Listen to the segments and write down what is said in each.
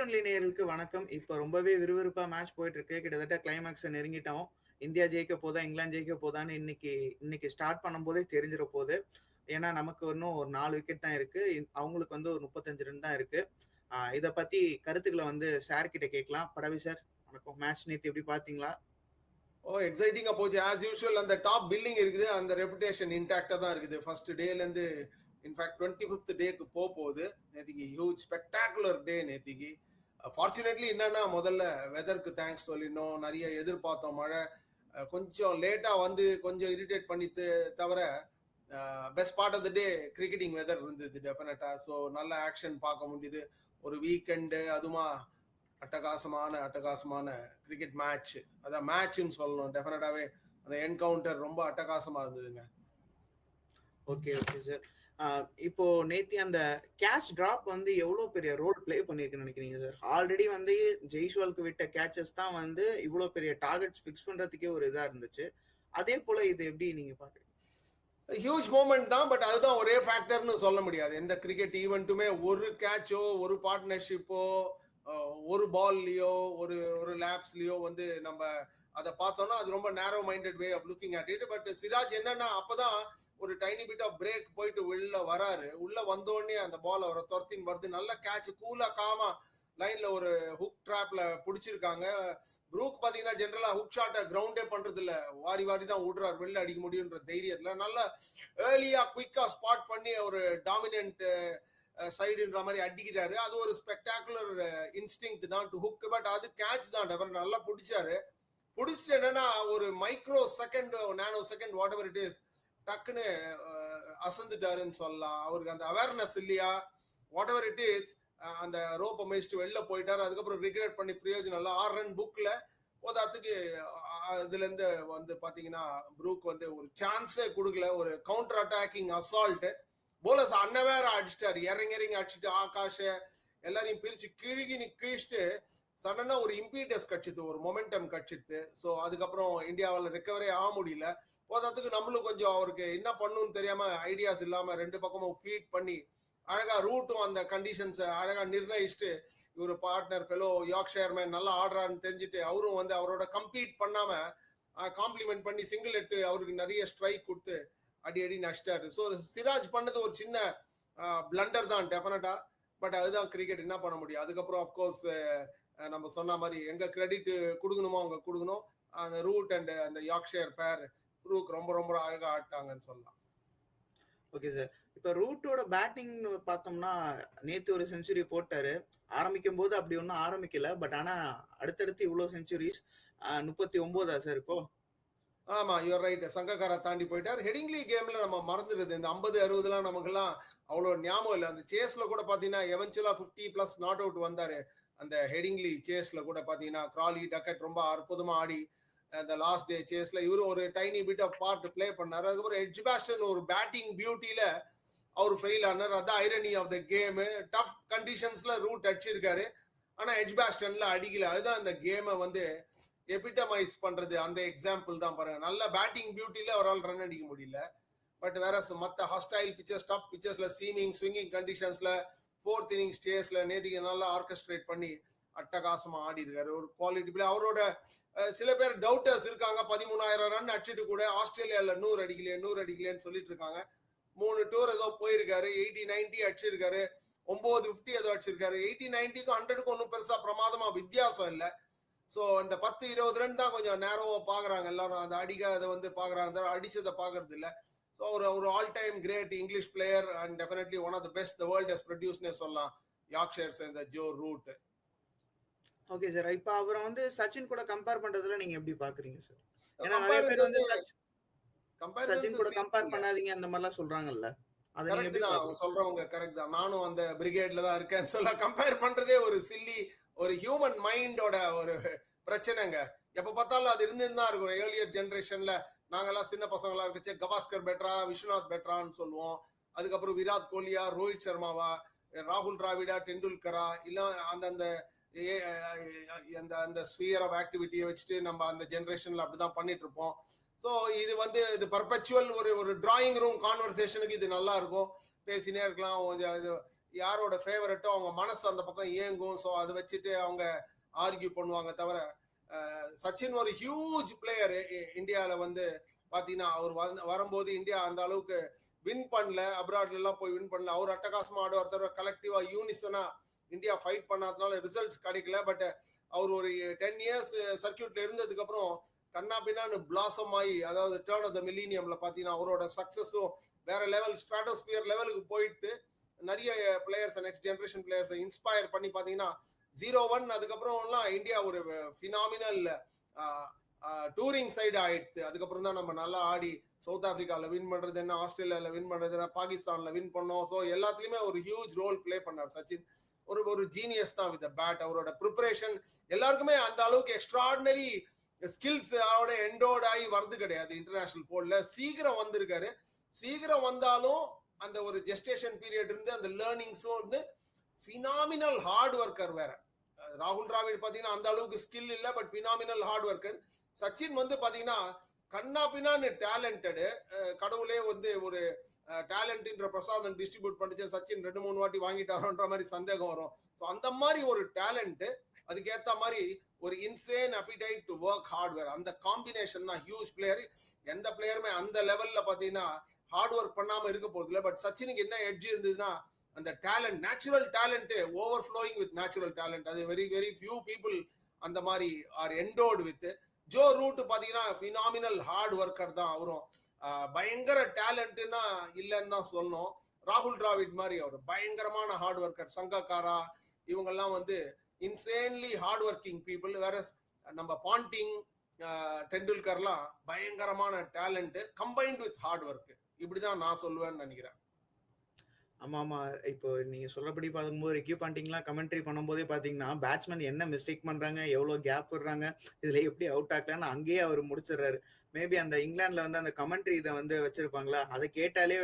Only நேயர்களுக்கு வணக்கம். இப்போ ரொம்பவே விறுவிறுப்பா மேட்ச் போயிட்டு இருக்கு கிட்டத்தட்ட கிளைமேக்ஸ் நெருங்கிட்டோம். இந்தியா ஜெயிக்க போதா இங்கிலாந்து ஜெயிக்க போதான்னு இன்னைக்கு இன்னைக்கு ஸ்டார்ட் பண்ணும்போதே தெரிஞ்சிட போகுது ஏன்னா நமக்கு இன்னும் ஒரு நாலு விக்கெட் தான் இருக்கு. இந்- அவங்களுக்கு வந்து ஒரு முப்பத்தஞ்சு ரன் தான் இருக்கு. இதை இத பத்தி கருத்துக்களை வந்து சார் கிட்ட கேட்கலாம். படவி சார் வணக்கம். மேட்ச் நேத்து எப்படி பாத்தீங்களா? ஓ எக்ஸைட்டிங்கா போச்சு. ஆஸ் யூஷுவல் அந்த டாப் பில்லிங் இருக்குது. அந்த ரெப்புடேஷன் இன்டாக்டா தான் இருக்குது. ஃபர்ஸ்ட் டேல இருந்து இன்ஃபேக்ட் டுவெண்ட்டி ஃபிஃப்த் டேக்கு போக போகுது. நேத்திக்கு ஹியூஜ் ஸ்பெக்டாகுலர் டே நேத்திக்கு. ஃபார்ச்சுனேட்லி என்னன்னா முதல்ல வெதருக்கு தேங்க்ஸ் சொல்லிடணும் நிறைய எதிர்பார்த்தோம் மழை. கொஞ்சம் லேட்டாக வந்து கொஞ்சம் இரிட்டேட் பண்ணிட்டு தவிர best part of the day cricketing weather இருந்தது டெஃபினட்டாக ஸோ நல்ல ஆக்ஷன் பார்க்க முடியுது ஒரு வீக்கெண்டு அதுமா அட்டகாசமான அட்டகாசமான கிரிக்கெட் மேட்ச் அதான் மேட்ச்னு சொல்லணும். டெஃபினட்டாகவே அந்த என்கவுண்டர் ரொம்ப அட்டகாசமாக இருந்ததுங்க. ஓகே ஓகே சார் இப்போ நேத்தி அந்த கேட்ச் டிராப் வந்து எவ்வளவு பெரிய ரோல் ப்ளே பண்ணிருக்குன்னு நினைக்கிறீங்க சார் ஆல்ரெடி வந்து ஜெய்ஷ்வால்க்கு விட்ட கேட்சஸ் தான் வந்து இவ்வளவு பெரிய டார்கெட்ஸ் ஃபிக்ஸ் பண்றதுக்கே ஒரு இதா இருந்துச்சு. அதே போல இது எப்படி நீங்க பாக்குறீங்க ஹியூஜ் மூமெண்ட் தான் பட் அதுதான் ஒரே ஃபேக்டர்னு சொல்ல முடியாது. எந்த கிரிக்கெட் ஈவெண்ட்டுமே ஒரு கேட்சோ ஒரு பார்ட்னர்ஷிப்போ ஒரு பால்லையோ ஒரு ஒரு லேப்ஸ்லயோ வந்து நம்ம அதை பார்த்தோம்னா அது ரொம்ப narrow minded way of looking at it but Siraj என்னன்னா அப்பதான் ஒரு டைனி பிட் ஆஃப் பிரேக் போயிட்டு உள்ள வராரு. உள்ள வந்தோடனே அந்த பால் அவரை துரத்தின் வருது. நல்ல கேட்ச் கூலா காமா லைன்ல ஒரு ஹுக் ட்ராப்ல பிடிச்சிருக்காங்க. ப்ரூக் பாத்தீங்கன்னா ஜென்ரலா ஹுக் ஷாட்டை கிரவுண்டே பண்றது இல்ல வாரி வாரி தான் விடுறாரு வெளில அடிக்க முடியுன்ற தைரியத்துல. நல்ல ஏர்லியா குயிக்கா ஸ்பாட் பண்ணி ஒரு டாமினன்ட் சைடுன்ற மாதிரி அடிக்கிறாரு. அது ஒரு ஸ்பெக்டாகுலர் இன்ஸ்டிங் தான் டு ஹுக் பட் அது கேட்ச் தான். டெவர் நல்லா பிடிச்சாரு. பிடிச்சிட்டு என்னன்னா ஒரு micro second nano second whatever it is டக்குன்னு அசந்துட்டாருன்னு சொல்லலாம். அவருக்கு அந்த அவேர்னஸ் இல்லையா? வாட் எவர் இட் இஸ் அந்த ரோப்பை மேய்ச்சிட்டு வெளில போயிட்டார். அதுக்கப்புறம் ரிக்ரெட் பண்ணி பிரயோஜனம் இல்லை. ஆறு ரன் புக்கில் போதாத்துக்கு இதுலேருந்து வந்து பார்த்தீங்கன்னா ப்ரூக் வந்து ஒரு சான்ஸே கொடுக்கல. ஒரு கவுண்டர் அட்டாக்கிங் அசால்ட்டு போலஸ் அன்னவேற அடிச்சிட்டாரு. இறங்கி இறங்கி அடிச்சுட்டு ஆகாஷ எல்லாரையும் பிரித்து கிழுகி கிழிச்சிட்டு சடனா ஒரு இம்பீடியஸ் கட்சித்து ஒரு மொமெண்டம் கட்சித்து ஸோ அதுக்கப்புறம் இந்தியாவில் ரெக்கவரே ஆக முடியல. போதாத்துக்கு நம்மளும் கொஞ்சம் அவருக்கு என்ன பண்ணுன்னு தெரியாம ஐடியாஸ் இல்லாம ரெண்டு பக்கமும் ஃபீட் பண்ணி அழகா ரூட்டும் அந்த கண்டிஷன்ஸை அழகா நிர்ணயிச்சுட்டு இவர் பார்ட்னர் ஃபெலோ யாக் ஷேர்மேன் நல்லா ஆடுறான்னு தெரிஞ்சுட்டு அவரும் வந்து அவரோட கம்ப்ளீட் பண்ணாம காம்ப்ளிமெண்ட் பண்ணி சிங்கிள் எட்டு அவருக்கு நிறைய ஸ்ட்ரைக் கொடுத்து அடி அடி நஷ்டாரு ஸோ சிராஜ் பண்ணது ஒரு சின்ன பிளண்டர் தான் டெஃபினட்டா பட் அதுதான் கிரிக்கெட் என்ன பண்ண முடியும்? அதுக்கப்புறம் அப்கோர்ஸ் நம்ம சொன்ன மாதிரி எங்க கிரெடிட் கொடுக்கணுமோ அவங்க கொடுக்கணும். அந்த ரூட் அண்ட் அந்த யாக்ஷேர் பேர் ரூக் ரொம்ப ரொம்ப அழகா ஆட்டாங்கன்னு சொல்லலாம். ஓகே சார் இப்ப ரூட்டோட பேட்டிங் பார்த்தோம்னா நேத்து ஒரு செஞ்சுரி போட்டாரு. ஆரம்பிக்கும் போது அப்படி ஒன்றும் ஆரம்பிக்கல. பட் ஆனா அடுத்தடுத்து இவ்வளவு செஞ்சுரிஸ் முப்பத்தி ஒன்பதா சார் இப்போ? ஆமா யூர் ரைட் சங்கக்காரா தாண்டி போயிட்டார். ஹெடிங்லி கேம்ல நம்ம மறந்துடுது. இந்த ஐம்பது அறுபதுலாம் நமக்கெல்லாம் அவ்வளோ ஞாபகம் இல்லை. அந்த சேஸ்ல கூட பாத்தீங்கன்னா எவென்ச்சுவலா ஃபிஃப்டி பிளஸ் நாட் அவுட் வந்தாரு. அந்த ஹெடிங்லி சேஸ்ல கூட பாத்தீங்கன்னா கிராலி டக்கெட் ரொம்ப அற்புதமா ஆடி அந்த லாஸ்ட் டே சேஸ்ல இவரும் ஒரு tiny bit of part play பண்ணார். அதுக்கப்புறம் எட்ஜ் பேஸ்டன் ஒரு பேட்டிங் பியூட்டியில அவர் ஃபெயில் ஆனார். அதான் irony of the game tough கண்டிஷன்ஸ்ல Root அடிச்சிருக்காரு. ஆனா எட்ஜ் பேஸ்டன்ல அடிக்கல. அதுதான் அந்த கேமை வந்து எபிட்டமைஸ் பண்றது. அந்த எக்ஸாம்பிள் தான் பாருங்க. நல்ல பேட்டிங் பியூட்டியில அவரால் ரன் அடிக்க முடியல. பட் வேற மற்ற ஹாஸ்டைல் பிச்சர்ஸ் டஃப் பிச்சர்ஸ்ல சீமிங் ஸ்விங்கிங் கண்டிஷன்ஸ்ல ஃபோர்த் இன்னிங் ஸ்டேஸ்ல நேதிக்கு நல்லா ஆர்கஸ்ட்ரேட் பண்ணி அட்டகாசமா ஆடி இருக்காரு ஒரு குவாலிட்டி பிளே அவரோட சில பேர் டவுட்டர்ஸ் இருக்காங்க. பதிமூணாயிரம் ரன் அடிச்சுட்டு கூட ஆஸ்திரேலியால நூறு அடிக்கலையே நூறு அடிக்கலையேன்னு சொல்லிட்டு இருக்காங்க. மூணு டூர் ஏதோ போயிருக்காரு. எயிட்டி நைன்டி அடிச்சிருக்காரு. ஒன்பது ஃபிஃப்டி ஏதோ அடிச்சிருக்காரு. எயிட்டி நைன்டிக்கும் ஹண்ட்ரடுக்கும் ஒன்றும் பெருசா பிரமாதமா வித்தியாசம் இல்லை. ஸோ அந்த பத்து இருபது ரன் தான் கொஞ்சம் நேரோவா பாக்குறாங்க. எல்லாரும் அந்த அடிக்காத வந்து பாக்குறாங்க. அடிச்சதை பாக்குறது இல்லை. ஸோ ஒரு ஒரு all time great English player and definitely one of the best the world has ப்ரொடியூஸ்னே சொல்லலாம். யாக்ஷேர்ஸ் இந்த ஜோ ரூட் ஓகே சார் இப்ப அவரை வந்து சச்சின் கூட கம்பேர் பண்றதுல நீங்க எப்படி பாக்குறீங்க சார் ஏன்னா நிறைய பேர் வந்து சச்சின் கூட கம்பேர் பண்ணாதீங்க அந்த மாதிரிலாம் சொல்றாங்கல்ல. சொல்றவங்க கரெக்ட் தான். நானும் அந்த பிரிகேட்ல தான் இருக்கேன். சொல்ல கம்பேர் பண்றதே ஒரு சில்லி ஒரு ஹியூமன் மைண்டோட ஒரு பிரச்சனைங்க. எப்ப பார்த்தாலும் அது இருந்துன்னு தான் இருக்கும் ஏர்லியர் ஜென்ரேஷன்ல நாங்கெல்லாம் சின்ன பசங்களா இருக்கச்சே கவாஸ்கர் பெட்ரா விஸ்வநாத் பெட்ரான்னு சொல்லுவோம். அதுக்கப்புறம் விராட் கோலியா ரோஹித் சர்மாவா ராகுல் டிராவிடா டெண்டுல்கரா இல்ல அந்தந்த ஏ- அந்த அந்த ஸ்பியர் ஆஃப் ஆக்டிவிட்டியை வச்சுட்டு நம்ம அந்த ஜென்ரேஷன்ல அப்படிதான் பண்ணிட்டு இருப்போம் ஸோ இது வந்து இது பர்பச்சுவல் ஒரு ஒரு டிராயிங் ரூம் கான்வர்சேஷனுக்கு இது நல்லா இருக்கும். பேசினே இருக்கலாம். கொஞ்சம் இது யாரோட ஃபேவரட்டோ அவங்க மனசு அந்த பக்கம் இயங்கும். ஸோ அதை வச்சுட்டு அவங்க ஆர்கியூ பண்ணுவாங்க தவிர சச்சின் ஒரு ஹியூஜ் பிளேயர் இந்தியாவில் வந்து பார்த்தீங்கன்னா அவர் வரும்போது இந்தியா அந்த அளவுக்கு வின் பண்ணல. அப்ராட்ல எல்லாம் போய் வின் பண்ணல. அவர் அட்டகாசமா ஆடுவார். தவிர கலெக்டிவா யூனிசனா இந்தியா ஃபைட் பண்ணாதனால ரிசல்ட்ஸ் கிடைக்கல. பட் அவர் ஒரு டென் இயர்ஸ் சர்க்கியூட்ல இருந்ததுக்கு அப்புறம் கண்ணா பின்னான்னு பிளாசம் ஆகி அதாவது டேர்ன் ஆஃப் த மில்லினியம்ல பார்த்தீங்கன்னா அவரோட சக்சஸும் வேற லெவல் ஸ்ட்ராட்டோஸ்பியர் லெவலுக்கு போயிட்டு நிறைய பிளேயர்ஸ் நெக்ஸ்ட் ஜென்ரேஷன் பிளேயர்ஸை இன்ஸ்பயர் பண்ணி பார்த்தீங்கன்னா ஜீரோ ஒன் அதுக்கப்புறம்லாம் இந்தியா ஒரு ஃபினாமினல் டூரிங் சைடு ஆயிடுச்சு. அதுக்கப்புறம் தான் நம்ம நல்லா ஆடி சவுத் ஆப்பிரிக்கால வின் பண்ணுறது என்ன ஆஸ்திரேலியாவில் வின் பண்ணுறது என்ன பாகிஸ்தானில் வின் பண்ணோம். ஸோ எல்லாத்துலேயுமே ஒரு ஹியூஜ் ரோல் ப்ளே பண்ணார் சச்சின். ஒரு ஒரு ஜீனியஸ் தான் வித் பேட் அவரோட ப்ரிப்பரேஷன் எல்லாருக்குமே அந்த அளவுக்கு எக்ஸ்ட்ராடினரி ஸ்கில்ஸ் அவரோட எண்டோட் ஆகி வர்றது கிடையாது இன்டர்நேஷனல் போர்டில் சீக்கிரம் வந்திருக்காரு. சீக்கிரம் வந்தாலும் அந்த ஒரு ஜெஸ்டேஷன் பீரியட் இருந்து அந்த லேர்னிங்ஸும் வந்து ஃபினாமினல் ஹார்ட் ஒர்க்கர் வேற. ராகுல் டிராவிட் பாத்தீங்கன்னா அந்த அளவுக்கு ஸ்கில் இல்ல but phenomenal hard worker Sachin வந்து பாத்தீங்கன்னா கண்ணா பின்னான்னு டேலண்டடு கடவுளே வந்து ஒரு டேலண்ட்ன்ற பிரசாதம் டிஸ்ட்ரிபியூட் பண்ணிச்சு. சச்சின் ரெண்டு மூணு வாட்டி வாங்கிட்டாரோன்ற மாதிரி சந்தேகம் வரும். ஸோ அந்த மாதிரி ஒரு டேலண்ட் அதுக்கேத்த மாதிரி ஒரு insane appetite to work hardware அந்த காம்பினேஷன் தான் ஹியூஜ் பிளேயர் எந்த பிளேயருமே அந்த லெவல்ல பாத்தீங்கன்னா ஹார்ட் ஒர்க் பண்ணாம இருக்க போகுது பட் சச்சினுக்கு என்ன எட்ஜ் இருந்ததுன்னா அந்த talent natural talent overflowing with natural talent அது வெரி வெரி ஃபியூ பீப்புள் அந்த மாதிரி are endowed with Joe Root பார்த்தீங்கன்னா ஃபினாமினல் ஹார்ட் ஒர்க்கர் தான். அவரும் பயங்கர டேலண்ட்னா இல்லைன்னு தான் சொல்லணும். ராகுல் டிராவிட் மாதிரி அவர் பயங்கரமான ஹார்ட் ஒர்க்கர் சங்கக்காரா இவங்கெல்லாம் வந்து இன்சேன்லி ஹார்ட் ஒர்க்கிங் பீப்புள் வேற நம்ம பாண்டிங் டெண்டுல்கர்லாம் பயங்கரமான talent combined with hard work இப்படிதான் நான் சொல்லுவேன்னு நினைக்கிறேன். ஆமா ஆமா. இப்போ நீங்க சொல்றபடி பார்க்கும்போது ரிக்யூ பாண்டிங்லாம் கமெண்ட்ரி பண்ணும்போதே பாத்தீங்கன்னா பேட்ஸ்மேன் என்ன மிஸ்டேக் பண்றாங்க எவ்வளவு கேப் விடுறாங்க இதுல எப்படி அவுட் ஆக்கலாம்னு அங்கேயே அவர் முடிச்சிடுறாரு. மேபி அந்த இங்கிலாந்துல வந்து அந்த கமெண்ட்ரி இதை வந்து வச்சிருப்பாங்களா அதை கேட்டாலே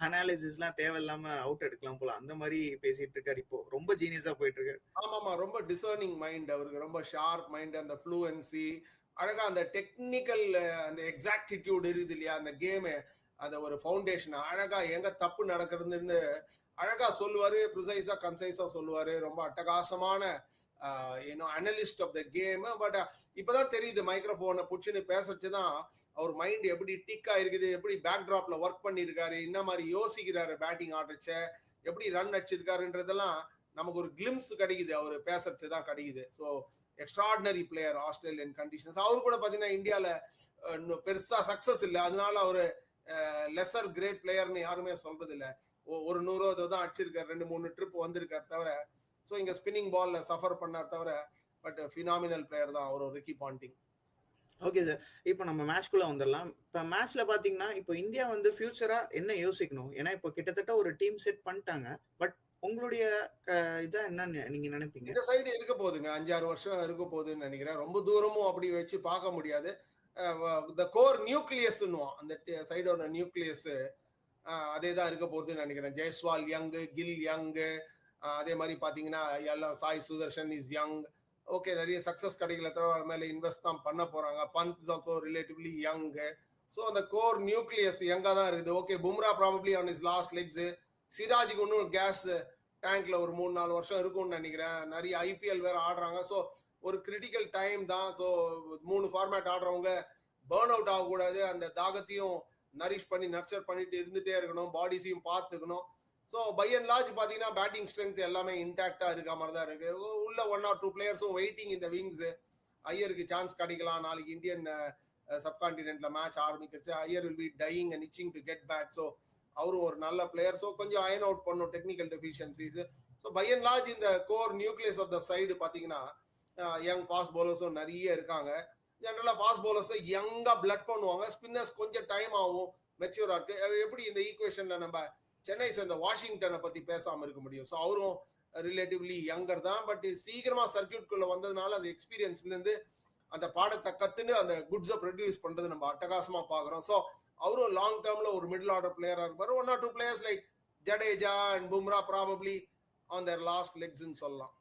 அனாலிசிஸ்லாம் தேவையில்லாம அவுட் எடுக்கலாம் போல. அந்த மாதிரி பேசிட்டு இருக்காரு இப்போ. ரொம்ப ஜீனியஸா போயிட்டு இருக்காரு. ஆமாமா ரொம்ப டிசர்னிங் மைண்ட் அவருக்கு. ரொம்ப ஷார்ப் மைண்ட் அந்த ஃப்ளூவன்சி அழகா அந்த டெக்னிக்கல் அந்த எக்ஸாக்டிடியூட் இருக்குது இல்லையா அந்த கேமு அந்த ஒரு ஃபவுண்டேஷன் அழகா எங்க தப்பு நடக்கிறதுன்னு அழகா சொல்லுவாரு ப்ரிசைஸா கன்சைஸா சொல்லுவாரு. ரொம்ப அட்டகாசமான ஏன்னோ analyst of the game but இப்பதான் தெரியுது மைக்ரோஃபோனை புடிச்சுன்னு பேசுறதுதான் அவர் மைண்ட் எப்படி டிக் ஆயிருக்குது எப்படி பேக்ட்ராப்ல ஒர்க் பண்ணியிருக்காரு என்ன மாதிரி யோசிக்கிறாரு பேட்டிங் ஆடுறச்ச எப்படி ரன் அடிச்சிருக்காருன்றதெல்லாம் நமக்கு ஒரு கிளிம்ஸ் கிடைக்குது அவர் பேசுறது தான் கிடைக்குது. So extraordinary player Australian conditions அவரு கூட பார்த்தீங்கன்னா இந்தியாவில் பெருசாக சக்ஸஸ் இல்லை. அதனால அவர் லெசர் கிரேட் பிளேயர்னு யாருமே சொல்றது இல்லை ஒரு நூறு தான் அடிச்சிருக்காரு. ரெண்டு மூணு ட்ரிப் வந்திருக்காரு தவிர ஸோ இங்க ஸ்பின்னிங் பால்ல சஃபர் பண்ணார் தவிர பட் ஃபினாமினல் பிளேயர் தான் அவர் ரிக்கி பாண்டிங் ஓகே சார் இப்போ நம்ம மேட்ச்குள்ள வந்துடலாம். இப்போ மேட்ச்ல பாத்தீங்கன்னா இப்போ இந்தியா வந்து ஃபியூச்சரா என்ன யோசிக்கணும்? ஏன்னா இப்போ கிட்டத்தட்ட ஒரு டீம் செட் பண்ணிட்டாங்க. பட் உங்களுடைய இதான் என்ன நீங்க நினைப்பீங்க? இந்த சைடு இருக்க போகுதுங்க. அஞ்சாறு வருஷம் இருக்க போகுதுன்னு நினைக்கிறேன். ரொம்ப தூரமும் அப்படி வச்சு பார்க்க முடியாது. த கோர் நியூக்ளியஸ்ன்னுவோம் அந்த சைடோட நியூக்ளியஸ் அதே தான் இருக்க போகுதுன்னு நினைக்கிறேன். ஜெய்ஸ்வால் யங்கு கில் யங்கு அதே மாதிரி பார்த்தீங்கன்னா எல்லாம் Sai Sudharsan is young okay நிறைய சக்ஸஸ் கிடைக்கல தவிர மேலே இன்வெஸ்ட் தான் பண்ண போகிறாங்க Pant is also relatively young so அந்த கோர் நியூக்ளியஸ் யங்காக தான் இருக்குது. Okay Bumrah probably on his last legs சிராஜுக்கு ஒன்றும் கேஸ் டேங்க்ல ஒரு மூணு நாலு வருஷம் இருக்கும்னு நினைக்கிறேன். நிறைய ஐபிஎல் வேற ஆடுறாங்க. ஸோ ஒரு கிரிட்டிக்கல் டைம் தான். ஸோ மூணு ஃபார்மேட் ஆடுறவங்க பேர்ன் அவுட் ஆகக்கூடாது. அந்த தாகத்தையும் நரிஷ் பண்ணி நர்ச்சர் பண்ணிட்டு இருந்துட்டே இருக்கணும். பாடிஸையும் பார்த்துக்கணும். ஸோ பை அண்ட் லார்ஜ் பார்த்தீங்கன்னா பேட்டிங் ஸ்ட்ரென்த் எல்லாமே இன்டாக்டாக இருக்க மாதிரி தான் இருக்குது உள்ள ஒன் ஆர் டூ பிளேயர்ஸும் வெயிட்டிங் இந்த விங்ஸ் ஐயருக்கு சான்ஸ் கிடைக்கலாம். நாளைக்கு இந்தியன் சப்கான்டினென்ட்ல match ஆரம்பிக்கிறச்சு Iyer will be dying and itching to get back so அவரும் ஒரு நல்ல பிளேயர் ஸோ கொஞ்சம் அயன் அவுட் பண்ணும் technical deficiencies so by and large இந்த core nucleus of the side பார்த்தீங்கன்னா யங் ஃபாஸ்ட் பவுலர்ஸும் நிறைய இருக்காங்க. ஜென்ரலாக ஃபாஸ்ட் பவுலர்ஸை யங்காக பிளட் பண்ணுவாங்க. ஸ்பின்னர்ஸ் கொஞ்சம் டைம் ஆகும். மெச்சூராக இருக்கு. எப்படி இந்த ஈக்குவேஷனில் நம்ம சென்னை சேர்ந்த வாஷிங்டனை பற்றி பேசாமல் இருக்க முடியும்? ஸோ அவரும் ரிலேட்டிவ்லி யங்கர் தான். பட் சீக்கிரமாக சர்க்கியூட்குள்ளே வந்ததுனால அந்த எக்ஸ்பீரியன்ஸ்லேருந்து அந்த பாடத்தக்கத்துன்னு அந்த குட்ஸை ப்ரொடியூஸ் பண்ணுறது நம்ம அட்டகாசமாக பார்க்குறோம் ஸோ அவரும் லாங் டேர்மில் ஒரு மிடில் ஆர்டர் பிளேயராக இருப்பார். One or two players like Jadeja and Bumrah probably on their last லெக்ஸ்ன்னு சொல்லலாம்.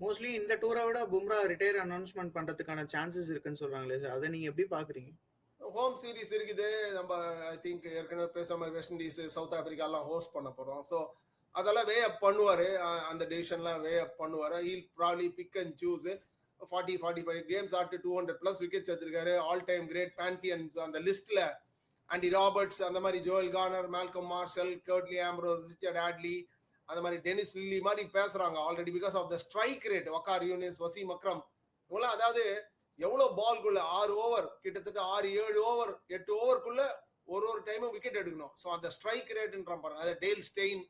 மோஸ்ட்லி இந்த டூரை விட பும்ரா ரிட்டையர் அனௌன்ஸ்மெண்ட் பண்றதுக்கான சான்சஸ் இருக்குன்னு சொல்றாங்களே சார் அதை நீங்க எப்படி பாக்குறீங்க? ஹோம் சீரிஸ் இருக்குது. நம்ம ஐ திங்க் ஏற்கனவே பேசுற மாதிரி வெஸ்ட் இண்டீஸ் சவுத் ஆப்பிரிக்காலாம் ஹோஸ்ட் பண்ண போறோம். ஸோ அதெல்லாம் வே அப் பண்ணுவார். அந்த டிவிஷன்லாம் வே அப் பண்ணுவார். He'll probably pick and choose forty forty five games ஆட்டு டூ ஹண்ட்ரட் ப்ளஸ் விக்கெட்ஸ் எடுத்திருக்காரு. ஆல் டைம் கிரேட் பேந்தியன்ஸ் அந்த லிஸ்ட்ல ஆண்டி ராபர்ட்ஸ் அந்த மாதிரி Joel Garner Malcolm Marshall Curtly Ambrose Richard Hadlee அந்த மாதிரி டெனிஸ் லில்லி மாதிரி பேசுறாங்க already because of the strike rate Waqar Younis Wasim Akram. இவங்களாம் அதாவது எவ்வளவு பால்குள்ள ஆறு ஓவர் கிட்டத்தட்ட ஆறு ஏழு ஓவர் எட்டு ஓவருக்குள்ள ஒரு ஒரு டைமும் விக்கெட் எடுக்கணும். ஸோ அந்த ஸ்ட்ரைக் ரேட்ன்ற பாருங்க. அதை டெய்ல் ஸ்டெயின்.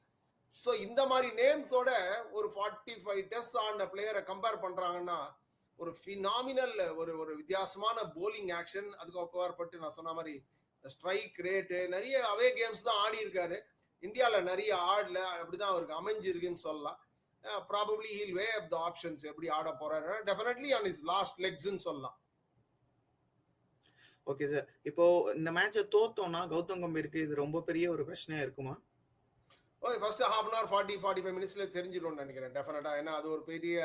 ஸோ இந்த மாதிரி நேம்ஸோட ஒரு ஃபார்ட்டி ஃபைவ் டெஸ்ட் ஆன பிளேயரை கம்பேர் பண்ணுறாங்கன்னா ஒரு ஃபினாமினல் ஒரு ஒரு வித்தியாசமான போலிங் ஆக்ஷன் அதுக்கு அப்பாற்பட்டு நான் சொன்ன மாதிரி ஸ்ட்ரைக் ரேட்டு நிறைய அவே கேம்ஸ் தான் ஆடி இருக்காரு. இந்தியாவில் நிறைய ஆடல அப்படிதான் அவருக்கு அமைஞ்சிருக்குன்னு சொல்லலாம். Probably he'll weigh up the options எப்படி ஆட போறாரு. டெஃபினெட்லி ஆன் இஸ் லாஸ்ட் லெக்ஸ்ன்னு சொல்லலாம். ஓகே சார் இப்போ இந்த மேட்சை தோத்தோம்னா கௌதம் கம்பீருக்கு இது ரொம்ப பெரிய ஒரு பிரச்சனையா இருக்குமா? Okay first half an hour forty forty five மினிட்ஸ்ல தெரிஞ்சிடும்னு நினைக்கிறேன் டெஃபினட்டா ஏன்னா அது ஒரு பெரிய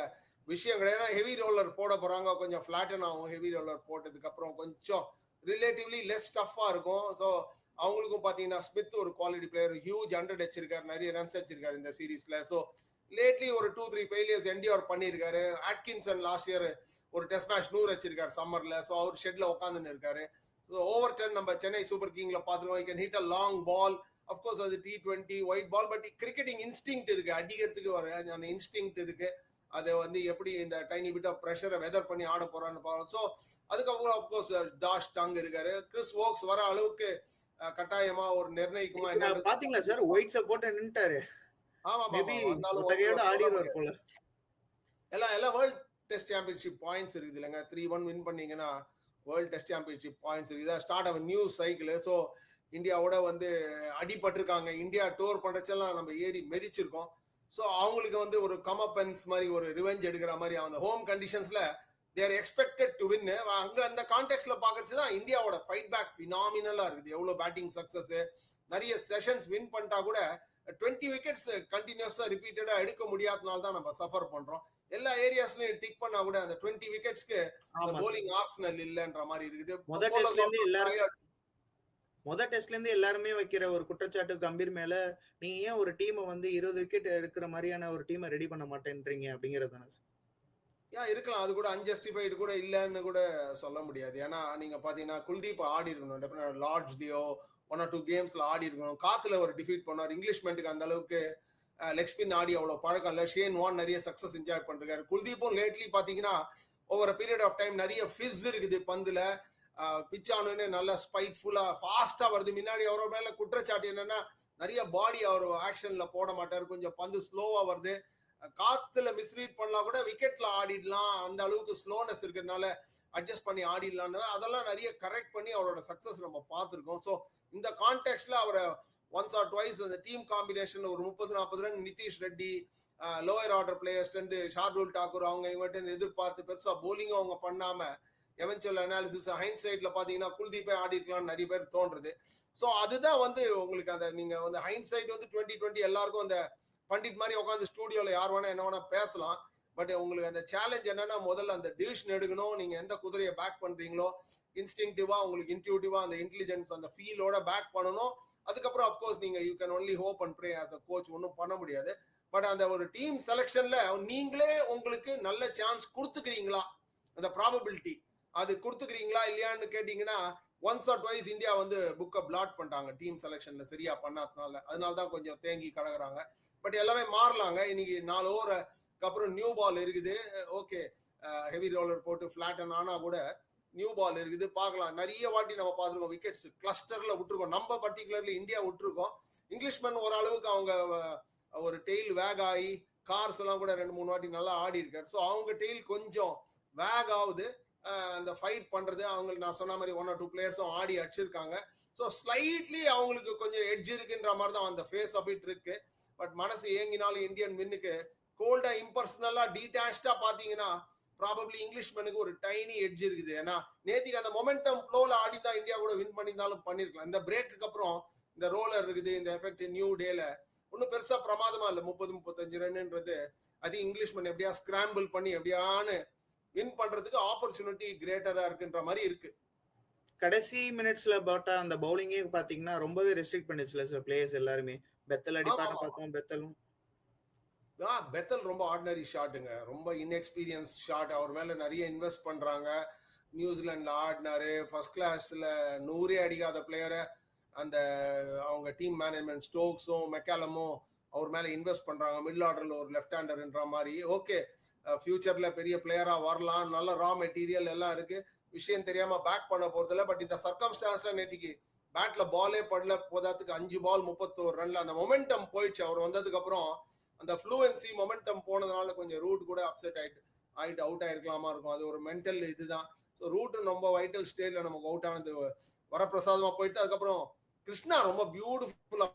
விஷயம் கிடையாது. ஹெவி ரோலர் போட போறாங்க. கொஞ்சம் ஃபிளாட்டன் ஆகும். ஹெவி ரோலர் போட்டதுக்கு அப்புறம் கொஞ்சம் ரிலேட்டிவ்லி லெஸ் டஃப்பாக இருக்கும். ஸோ அவங்களுக்கும் பார்த்தீங்கன்னா ஸ்மித் ஒரு குவாலிட்டி பிளேயர் ஹியூஜ் ஹண்ட்ரட் அடிச்சிருக்காரு நிறைய ரன்ஸ் அடிச்சிருக்காரு இந்த சீரீஸில் ஸோ லேட்லி ஒரு டூ த்ரீ ஃபெயிலியர்ஸ் என்டிஆர் பண்ணியிருக்காரு. ஆட்கின்சன் லாஸ்ட் இயர் ஒரு டெஸ்ட் மேட்ச் நூறு அடிச்சிருக்காரு சம்மரில் ஸோ அவர் ஷெட்டில் உட்காந்துன்னு இருக்காரு. ஸோ ஓவர் டென் நம்ம சென்னை சூப்பர் கிங்கில் பார்த்துருக்கோம். Can hit a long ball of course அது T twenty white ball but cricketing instinct இருக்குது அடிக்கிறதுக்கு வர அந்த இன்ஸ்டிங் இருக்குது அதை வந்து எப்படி இந்த டைனி பிட் ஆஃப் ப்ரெஷரை வெதர் பண்ணி ஆட போறான்னு பார்க்கலாம். ஸோ அதுக்கப்புறம் அஃப்கோர்ஸ் டாஷ் டங் இருக்காரு. கிறிஸ் ஓக்ஸ் வர அளவுக்கு கட்டாயமா ஒரு நிர்ணயிக்குமா என்ன பாத்தீங்களா சார் ஒயிட்ஸ போட்டு நின்னுட்டாரு. ஆமா ஆடிடுவார் போல. எல்லாம் எல்லாம் வேர்ல்ட் டெஸ்ட் சாம்பியன்ஷிப் பாயிண்ட்ஸ் இருக்குது இல்லைங்க. த்ரீ ஒன் வின் பண்ணீங்கன்னா வேர்ல்ட் டெஸ்ட் சாம்பியன்ஷிப் பாயிண்ட்ஸ் இருக்குது. Start of new cycle so இந்தியாவோட வந்து அடிபட்டிருக்காங்க. இந்தியா டூர் பண்ணுறச்செல்லாம் நம்ம ஏறி மிதிச்சிருக்கோம். ஸோ அவங்களுக்கு வந்து ஒரு கமப்பன்ஸ் மாதிரி ஒரு ரிவெஞ்ச் எடுக்கிற மாதிரி அந்த ஹோம் கண்டிஷன்ஸ்ல தேர் எக்ஸ்பெக்டட் டு வின் அங்க அந்த கான்டெக்ட்ல பாக்குறது தான் இந்தியாவோட ஃபைட் பேக் ஃபினாமினலா இருக்குது. எவ்வளவு பேட்டிங் சக்சஸ் நிறைய செஷன்ஸ் வின் பண்ணிட்டா கூட டுவெண்ட்டி விக்கெட்ஸ் கண்டினியூஸா ரிப்பீட்டடா எடுக்க முடியாதனால தான் நம்ம சஃபர் பண்றோம். எல்லா ஏரியாஸ்லயும் டிக் பண்ணா கூட அந்த டுவெண்ட்டி விக்கெட்ஸ்க்கு போலிங் ஆர்சனல் இல்லன்ற மாதிரி இருக்குது. முத டெஸ்ட்ல இருந்து எல்லாருமே வைக்கிற ஒரு குற்றச்சாட்டு கம்பீர் மேல நீங்க ஏன் ஒரு டீமை வந்து இருபது விக்கெட் எடுக்கிற மாதிரியான ஒரு டீமை ரெடி பண்ண மாட்டேன்றீங்க அப்படிங்கிறது தானே சார் ஏன் இருக்கலாம். அது கூட அன்ஜஸ்டிஃபைடு கூட இல்லைன்னு கூட சொல்ல முடியாது. ஏன்னா நீங்க பாத்தீங்கன்னா குல்தீப் ஆடி இருக்கணும். டெஃபினட் லார்ட்ஸ்லயோ ஒன் ஆர் டூ கேம்ஸ்ல ஆடி இருக்கணும். காத்துல ஒரு டிஃபீட் பண்ணார் இங்கிலீஷ்மெண்ட்டுக்கு அந்த அளவுக்கு லெக் ஸ்பின் ஆடி அவ்வளோ பழக்கம் இல்லை. ஷேன் வான் நிறைய சக்ஸஸ் என்ஜாய் பண்ணிருக்காரு. குல்தீப்பும் லேட்லி பாத்தீங்கன்னா ஒவ்வொரு பீரியட் ஆஃப் டைம் நிறைய ஃபிஸ் இருக்குது பந்துல. பிச் நல்லா ஸ்பைட்ஃபுல்லா ஃபாஸ்டா வருது. முன்னாடி அவர் மேல குற்றச்சாட்டு என்னன்னா நிறைய பாடி அவர் ஆக்ஷன்ல போட மாட்டார். கொஞ்சம் பந்து ஸ்லோவா வருது. காத்துல மிஸ்ரீட் பண்ணலாம் கூட விக்கெட்ல ஆடிடலாம். அந்த அளவுக்கு ஸ்லோனஸ் இருக்கிறதுனால அட்ஜஸ்ட் பண்ணி ஆடிடலாம்னு அதெல்லாம் நிறைய கரெக்ட் பண்ணி அவரோட சக்சஸ் நம்ம பார்த்துருக்கோம். ஸோ இந்த கான்டெக்ட்ல அவரை ஒன்ஸ் ஆர் டுவைஸ் அந்த டீம் காம்பினேஷன் ஒரு முப்பது நாற்பது run Nitish Reddy lower order players இருந்து ஷார்துல் டாக்கூர் அவங்க இவங்கிட்ட எதிர்பார்த்து பெருசா போலிங்கும் அவங்க பண்ணாம எவென்ச்சுவல் அனாலிசிஸ் ஹைண்ட் சைட்ல பாத்தீங்கன்னா குல்தீப்பே ஆடிருக்கலாம்னு நிறைய பேர் தோன்றுது. ஸோ அதுதான் வந்து உங்களுக்கு அந்த நீங்க வந்து ஹைண்ட் சைட் வந்து டுவெண்ட்டி டுவெண்ட்டி எல்லாருக்கும் அந்த பண்டிட் மாதிரி உட்காந்து ஸ்டூடியோல யார் வேணா என்ன வேணா பேசலாம். பட் உங்களுக்கு அந்த சேலஞ்ச் என்னன்னா முதல்ல அந்த டிவிஷன் எடுக்கணும். நீங்க எந்த குதிரையை பேக் பண்றீங்களோ இன்ஸ்டிங்டிவா உங்களுக்கு இன்ட்யூட்டிவா அந்த இன்டெலிஜென்ஸ் அந்த ஃபீலோட பேக் பண்ணணும். அதுக்கப்புறம் அப்கோர்ஸ் நீங்க you can only hope and pray as a coach ஒன்றும் பண்ண முடியாது. பட் அந்த ஒரு டீம் செலெக்ஷன்ல நீங்களே உங்களுக்கு நல்ல சான்ஸ் கொடுத்துக்கிறீங்களா? அந்த ப்ராபபிலிட்டி அது கொடுத்துக்கிறீங்களா இல்லையான்னு கேட்டீங்கன்னா ஒன்ஸ் ஆர் டுவைஸ் இந்தியா வந்து புக்கை பிளாட் பண்ணிட்டாங்க டீம் செலெக்ஷன்ல சரியா பண்ணாதனால அதனால தான் கொஞ்சம் தேங்கி கலகுறாங்க. பட் எல்லாமே மாறலாங்க. இன்னைக்கு நாலு ஓவருக்கு அப்புறம் நியூ பால் இருக்குது. ஓகே ஹெவி ரோலர் போட்டு ஃபிளாட்டன் ஆனா கூட நியூ பால் இருக்குது. பார்க்கலாம். நிறைய வாட்டி நம்ம பார்த்துருக்கோம் விக்கெட்ஸ் கிளஸ்டர்ல விட்டுருக்கோம். நம்ம பர்டிகுலர்லி இந்தியா விட்டுருக்கோம். இங்கிலீஷ்மேன் ஓரளவுக்கு அவங்க ஒரு டெய்ல் வேக் ஆகி கார்ஸ் எல்லாம் கூட ரெண்டு மூணு வாட்டி நல்லா ஆடி இருக்காரு ஸோ அவங்க டெய்ல் கொஞ்சம் வேக் ஆகுது. அந்த ஃபைட் பண்றது அவங்க நான் சொன்ன மாதிரி ஒன் ஆர் டூ பிளேயர்ஸும் ஆடி அடிச்சிருக்காங்க. ஸோ ஸ்லைட்லி அவங்களுக்கு கொஞ்சம் எட்ஜ் இருக்குன்ற மாதிரி தான் அந்த ஃபேஸ் ஆஃப் இட் இருக்கு. பட் மனசு ஏங்கினாலும் இந்தியன் வின்னுக்கு கோல்டா இம்பர்சனலா டீடாச்சா பாத்தீங்கன்னா ப்ராபப்ளி இங்கிலீஷ்மேனுக்கு ஒரு டைனி எட்ஜ் இருக்குது. ஏன்னா நேத்திக்கு அந்த மொமெண்டம் ஃப்ளோல ஆடி தான் இந்தியா கூட வின் பண்ணியிருந்தாலும் பண்ணிருக்கலாம் இந்த பிரேக்குக்கு அப்புறம் இந்த ரோலர் இருக்குது இந்த எஃபெக்ட் நியூ டேல ஒன்றும் பெருசா பிரமாதமா இல்லை. முப்பது முப்பத்தஞ்சு ரன்ன்றது அது இங்கிலீஷ் இங்கிலீஷ்மேன் எப்படியா ஸ்கிராம்பிள் பண்ணி எப்படியான்னு வின் பண்றதுக்கு ஆப்பர்ச்சுனிட்டி கிரேட்டரா இருக்குன்ற மாதிரி இருக்கு. கடைசி மினிட்ஸ்ல போட்ட அந்த பவுலிங்கே பாத்தீங்கன்னா ரொம்பவே ரெஸ்ட்ரிக்ட் பண்ணிச்சுல சார் பிளேயர்ஸ் எல்லாருமே. பெத்தல் அடிப்பாரு பார்த்தோம் பெத்தலும். ஆ பெத்தல் ரொம்ப ஆர்டினரி ஷாட்டுங்க ரொம்ப இன்எக்ஸ்பீரியன்ஸ் ஷாட் அவர் மேல நிறைய இன்வெஸ்ட் பண்றாங்க. நியூசிலாந்துல ஆடினாரு. ஃபர்ஸ்ட் கிளாஸ்ல நூறே அடிக்காத பிளேயரை அந்த அவங்க டீம் மேனேஜ்மெண்ட் ஸ்டோக்ஸும் மெக்காலமும் அவர் மேல இன்வெஸ்ட் பண்றாங்க. மிடில் ஆர்டர்ல ஒரு லெஃப்ட் ஹேண்டர்ன்ற மாதிரி. ஓகே ஃபியூச்சர்ல பெரிய பிளேயரா வரலாம். நல்ல ரா மெட்டீரியல் எல்லாம் இருக்கு. விஷயம் தெரியாம பேக் பண்ண போறதில்ல. பட் இந்த சர்க்கம்ஸ்டான்ஸ்ல நேத்திக்கு பேட்ல பாலே படல. போதாத்துக்கு அஞ்சு பால் முப்பத்தோரு ரன்ல அந்த மொமெண்டம் போயிடுச்சு. அவர் வந்ததுக்கு அப்புறம் அந்த ஃப்ளூவன்சி மொமெண்டம் போனதுனால கொஞ்சம் ரூட் கூட அப்செட் ஆயிட்டு ஆயிட்டு அவுட் ஆயிருக்கலாமா இருக்கும். அது ஒரு மென்டல் இதுதான். ஸோ ரூட் ரொம்ப வைட்டல் ஸ்டேஜ்ல நமக்கு அவுட் ஆனது வரப்பிரசாதமா போயிட்டு அதுக்கப்புறம் கிருஷ்ணா ரொம்ப பியூட்டிஃபுல்லா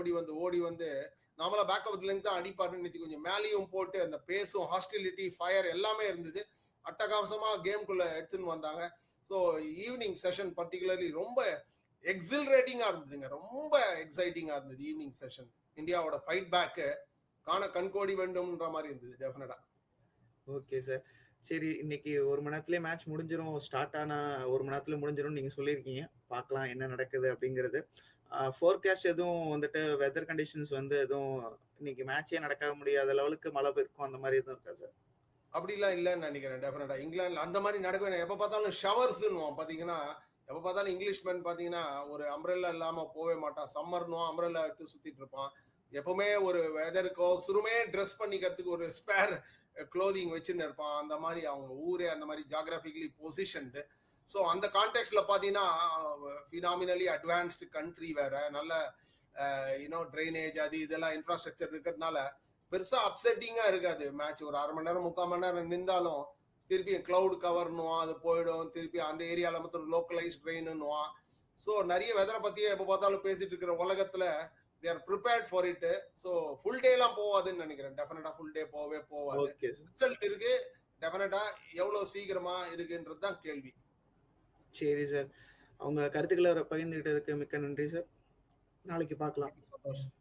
ஓடி வந்து ஓடி வந்து நாமளா பேக்கப்ல இருந்து தான் அடிப்பாருன்னு நேற்று கொஞ்சம் மேலேயும் போட்டு அந்த பேஸும் ஹாஸ்டிலிட்டி ஃபயர் எல்லாமே இருந்தது. அட்டகாசமாக கேம்குள்ளே எடுத்துன்னு வந்தாங்க. ஸோ ஈவினிங் செஷன் பர்டிகுலர்லி ரொம்ப எக்ஸில்ரேட்டிங்காக இருந்ததுங்க. ரொம்ப எக்ஸைட்டிங்காக இருந்தது ஈவினிங் செஷன் இந்தியாவோட ஃபைட் பேக்கு காண கண்கோடி வேண்டும்ன்ற மாதிரி இருந்தது டெஃபினட்டாக ஓகே சார் சரி இன்னைக்கு ஒரு மணி நேரத்துலயே மேட்ச் முடிஞ்சிரும். ஸ்டார்ட் ஆன ஒரு மணி நேரத்துல முடிஞ்சிரும் நீங்க சொல்லியிருக்கீங்க. பார்க்கலாம் என்ன நடக்குது அப்படிங்கிறது. ஃபோர்காஸ்ட் எதுவும் வந்துட்டு வெதர் கண்டிஷன்ஸ் வந்து எதுவும் இன்னைக்கு மேட்சே நடக்க முடியாத லெவலுக்கு மழை பெருக்கும் அந்த மாதிரி எதுவும் இருக்கா சார் அப்படிலாம் இல்லைன்னு நினைக்கிறேன் டெஃபினட்டா இங்கிலாந்துல அந்த மாதிரி நடக்கவே எப்போ பார்த்தாலும் ஷவர்ஸ்னுவோம் பார்த்தீங்கன்னா எப்போ பார்த்தாலும் இங்கிலீஷ் மேன் பார்த்தீங்கன்னா ஒரு அம்ரெல்லா இல்லாம போவே மாட்டான். சம்மர்னுவோம் அம்ரெல்லா எடுத்து சுத்திட்டு இருப்பான். எப்பவுமே ஒரு வெதருக்கோ சுருமே ட்ரெஸ் பண்ணிக்கிறதுக்கு ஒரு ஸ்பேர் க்ளோதிங் வச்சுன்னு இருப்பான் அந்த மாதிரி அவங்க ஊரே அந்த மாதிரி ஜாகிரபிக்கலி பொசிஷன்டு ஸோ அந்த கான்டெக்ட்ல பார்த்தீங்கன்னா ஃபினாமினலி அட்வான்ஸ்டு கண்ட்ரி வேற. நல்ல யூனோ ட்ரைனேஜ் அது இதெல்லாம் இன்ஃப்ராஸ்ட்ரக்சர் இருக்கிறதுனால பெருசாக அப்செட்டிங்காக இருக்காது. மேட்ச் ஒரு அரை மணி நேரம் முக்கால் மணி நேரம் நின்றாலும் திருப்பி க்ளவுட் கவர்னுவான் அது போயிடும். திருப்பி அந்த ஏரியாவில் மட்டும் லோக்கலைஸ் ட்ரெயின்னுவான் ஸோ நிறைய வெதரை பற்றியே எப்போ பார்த்தாலும் பேசிட்டு இருக்கிற உலகத்தில் they're prepared for it so full day எல்லாம் போவாதுன்னு நினைக்கிறேன். டெஃபினட்டா ஃபுல் டே போவே போவாது. ரிசல்ட் இருக்கு. டெஃபினட்டா எவ்வளவு சீக்கிரமா இருக்குன்றது தான் கேள்வி. சரி சார் அவங்க கருத்துக்களை பகிர்ந்துகிட்டதுக்கு மிக்க நன்றி சார் நாளைக்கு பார்க்கலாம். சந்தோஷம்